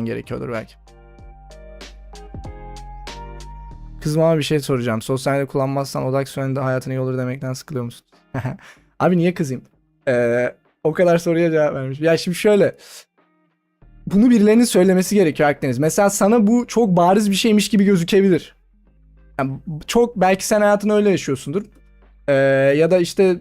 gerekiyordur belki. Kızmama bir şey soracağım. Sosyal medya kullanmazsan odak sürende hayatın iyi olur demekten sıkılıyor musun? Abi niye kızayım? Ee, o kadar soruya cevap vermiş. Ya şimdi şöyle. Bunu birilerinin söylemesi gerekiyor Akdeniz. Mesela sana bu çok bariz bir şeymiş gibi gözükebilir. Yani çok belki sen hayatını öyle yaşıyorsundur. Ee, ya da işte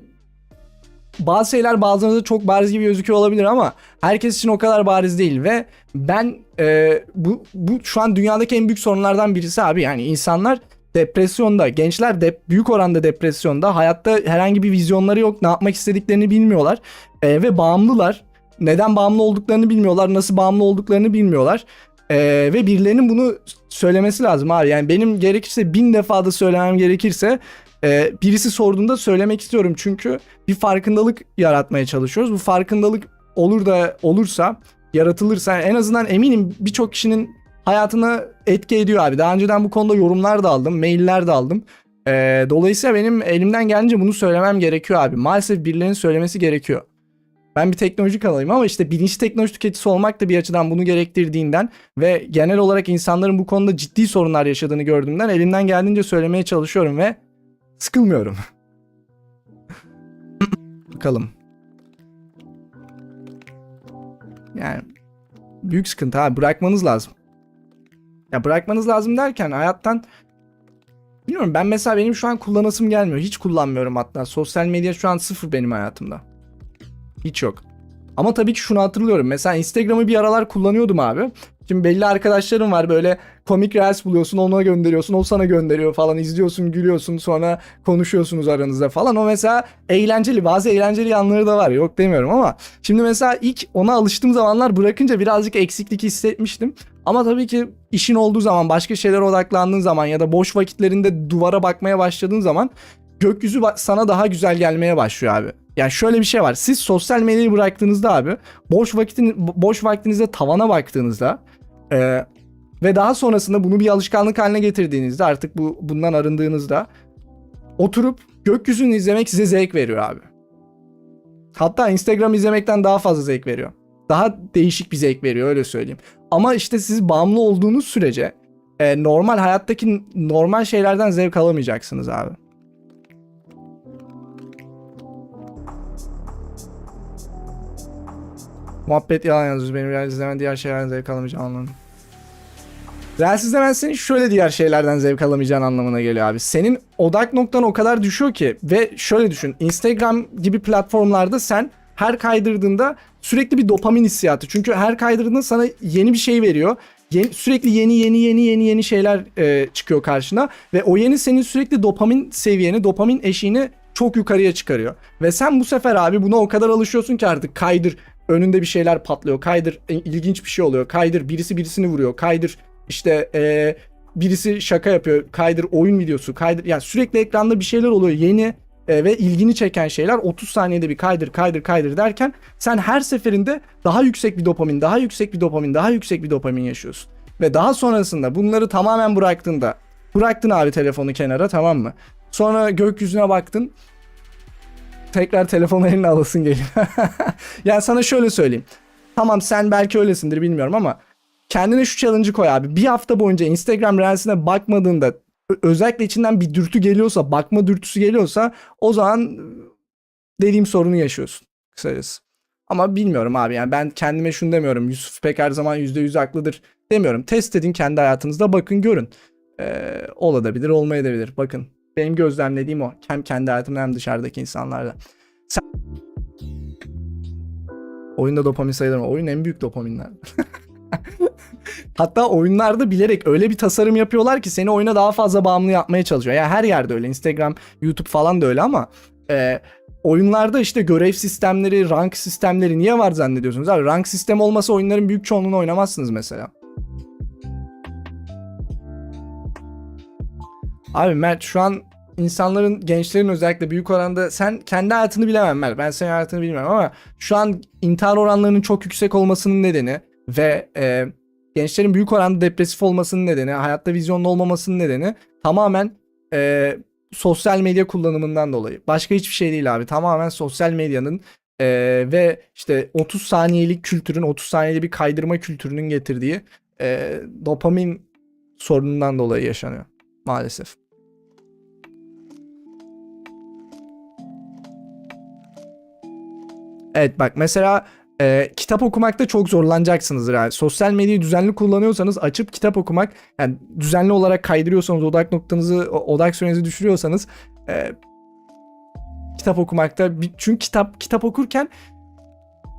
bazı şeyler bazılarında çok bariz gibi gözüküyor olabilir ama herkes için o kadar bariz değil ve ben e, bu bu şu an dünyadaki en büyük sorunlardan birisi abi. Yani insanlar depresyonda gençler de büyük oranda depresyonda hayatta herhangi bir vizyonları yok ne yapmak istediklerini bilmiyorlar E, ve bağımlılar. Neden bağımlı olduklarını bilmiyorlar nasıl bağımlı olduklarını bilmiyorlar E, ve birilerinin bunu söylemesi lazım abi. Yani benim gerekirse bin defa da söylemem gerekirse e, birisi sorduğunda söylemek istiyorum çünkü bir farkındalık yaratmaya çalışıyoruz. Bu farkındalık olur da olursa, yaratılırsa en azından eminim birçok kişinin hayatına etki ediyor abi. Daha önceden bu konuda yorumlar da aldım, mailler de aldım. E, dolayısıyla benim elimden gelince bunu söylemem gerekiyor abi. Maalesef birilerinin söylemesi gerekiyor. Ben bir teknoloji kanalıyım ama işte bilinçli teknoloji tüketicisi olmak da bir açıdan bunu gerektirdiğinden ve genel olarak insanların bu konuda ciddi sorunlar yaşadığını gördüğümden elimden geldiğince söylemeye çalışıyorum ve sıkılmıyorum. Bakalım. Yani büyük sıkıntı abi bırakmanız lazım. Ya bırakmanız lazım derken hayattan bilmiyorum ben mesela benim şu an kullanasım gelmiyor. Hiç kullanmıyorum hatta. Sosyal medya şu an sıfır benim hayatımda. Hiç yok. Ama tabii ki şunu hatırlıyorum. Mesela Instagram'ı bir aralar kullanıyordum abi. Şimdi belli arkadaşlarım var böyle komik reels buluyorsun ona gönderiyorsun o sana gönderiyor falan izliyorsun gülüyorsun sonra konuşuyorsunuz aranızda falan o mesela eğlenceli bazı eğlenceli yanları da var yok demiyorum ama şimdi mesela ilk ona alıştığım zamanlar bırakınca birazcık eksiklik hissetmiştim ama tabii ki işin olduğu zaman başka şeylere odaklandığın zaman ya da boş vakitlerinde duvara bakmaya başladığın zaman gökyüzü sana daha güzel gelmeye başlıyor abi. Yani şöyle bir şey var. Siz sosyal medyayı bıraktığınızda abi boş vakitin boş vaktinizde tavana baktığınızda e, ve daha sonrasında bunu bir alışkanlık haline getirdiğinizde artık bu bundan arındığınızda oturup gökyüzünü izlemek size zevk veriyor abi. Hatta Instagram izlemekten daha fazla zevk veriyor. Daha değişik bir zevk veriyor öyle söyleyeyim. Ama işte siz bağımlı olduğunuz sürece e, normal hayattaki normal şeylerden zevk alamayacaksınız abi. Muhabbet yalan yazıyoruz. Benim real diğer şeylerden zevk alamayacağım anladım. Reels izlemen senin şöyle diğer şeylerden zevk alamayacağın anlamına geliyor abi. Senin odak noktan o kadar düşüyor ki ve şöyle düşün. Instagram gibi platformlarda sen her kaydırdığında sürekli bir dopamin hissiyatı. Çünkü her kaydırdığında sana yeni bir şey veriyor. Yeni, sürekli yeni yeni yeni yeni yeni şeyler e, çıkıyor karşına ve o yeni senin sürekli dopamin seviyeni, dopamin eşiğini çok yukarıya çıkarıyor. Ve sen bu sefer abi buna o kadar alışıyorsun ki artık kaydır önünde bir şeyler patlıyor. Kaydır e, ilginç bir şey oluyor. Kaydır birisi birisini vuruyor. Kaydır işte e, birisi şaka yapıyor. Kaydır oyun videosu. Kaydır yani sürekli ekranda bir şeyler oluyor. Yeni e, ve ilgini çeken şeyler 30 saniyede bir kaydır kaydır kaydır derken sen her seferinde daha yüksek bir dopamin, daha yüksek bir dopamin, daha yüksek bir dopamin yaşıyorsun. Ve daha sonrasında bunları tamamen bıraktığında bıraktın abi telefonu kenara tamam mı? Sonra gökyüzüne baktın tekrar telefonu eline alasın geliyor. yani sana şöyle söyleyeyim. Tamam sen belki öylesindir bilmiyorum ama kendine şu challenge'ı koy abi. Bir hafta boyunca Instagram Reels'ine bakmadığında özellikle içinden bir dürtü geliyorsa, bakma dürtüsü geliyorsa o zaman dediğim sorunu yaşıyorsun kısacası. Ama bilmiyorum abi yani ben kendime şunu demiyorum. Yusuf Pek her zaman %100 haklıdır demiyorum. Test edin kendi hayatınızda bakın görün. Ee, olabilir olmayabilir bakın. Benim gözlemlediğim o. Hem kendi hayatımda hem dışarıdaki insanlarda. Sen... Oyunda dopamin sayılır mı? Oyun en büyük dopaminler. Hatta oyunlarda bilerek öyle bir tasarım yapıyorlar ki seni oyuna daha fazla bağımlı yapmaya çalışıyor. Yani her yerde öyle. Instagram, YouTube falan da öyle ama e, oyunlarda işte görev sistemleri, rank sistemleri niye var zannediyorsunuz? Abi rank sistemi olmasa oyunların büyük çoğunluğunu oynamazsınız mesela. Abi Mert şu an insanların, gençlerin özellikle büyük oranda sen kendi hayatını bilemem Mert. Ben senin hayatını bilmiyorum ama şu an intihar oranlarının çok yüksek olmasının nedeni ve e, gençlerin büyük oranda depresif olmasının nedeni, hayatta vizyonlu olmamasının nedeni tamamen e, sosyal medya kullanımından dolayı. Başka hiçbir şey değil abi. Tamamen sosyal medyanın Ee, ve işte 30 saniyelik kültürün 30 saniyeli bir kaydırma kültürünün getirdiği e, dopamin sorunundan dolayı yaşanıyor maalesef. Evet bak mesela e, kitap okumakta çok zorlanacaksınızdır yani. Sosyal medyayı düzenli kullanıyorsanız açıp kitap okumak yani düzenli olarak kaydırıyorsanız odak noktanızı odak sürenizi düşürüyorsanız e, kitap okumakta çünkü kitap kitap okurken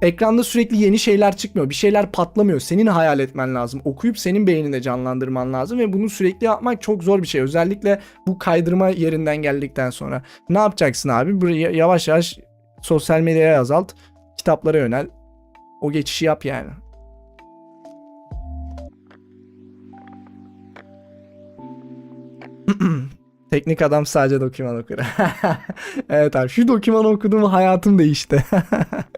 ekranda sürekli yeni şeyler çıkmıyor. Bir şeyler patlamıyor. Senin hayal etmen lazım. Okuyup senin beyninde canlandırman lazım ve bunu sürekli yapmak çok zor bir şey. Özellikle bu kaydırma yerinden geldikten sonra. Ne yapacaksın abi? Buraya yavaş yavaş sosyal medyaya azalt. Kitaplara yönel. O geçişi yap yani. Teknik adam sadece doküman okur. evet abi şu doküman okudum hayatım değişti.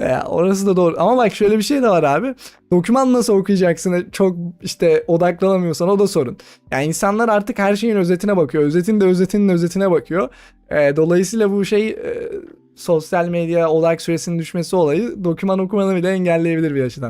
Ya, orası da doğru. Ama bak şöyle bir şey de var abi. Doküman nasıl okuyacaksın? Çok işte odaklanamıyorsan o da sorun. Yani insanlar artık her şeyin özetine bakıyor. Özetin de özetinin özetine bakıyor. Ee, dolayısıyla bu şey e, sosyal medya odak süresinin düşmesi olayı doküman okumanı bile engelleyebilir bir açıdan.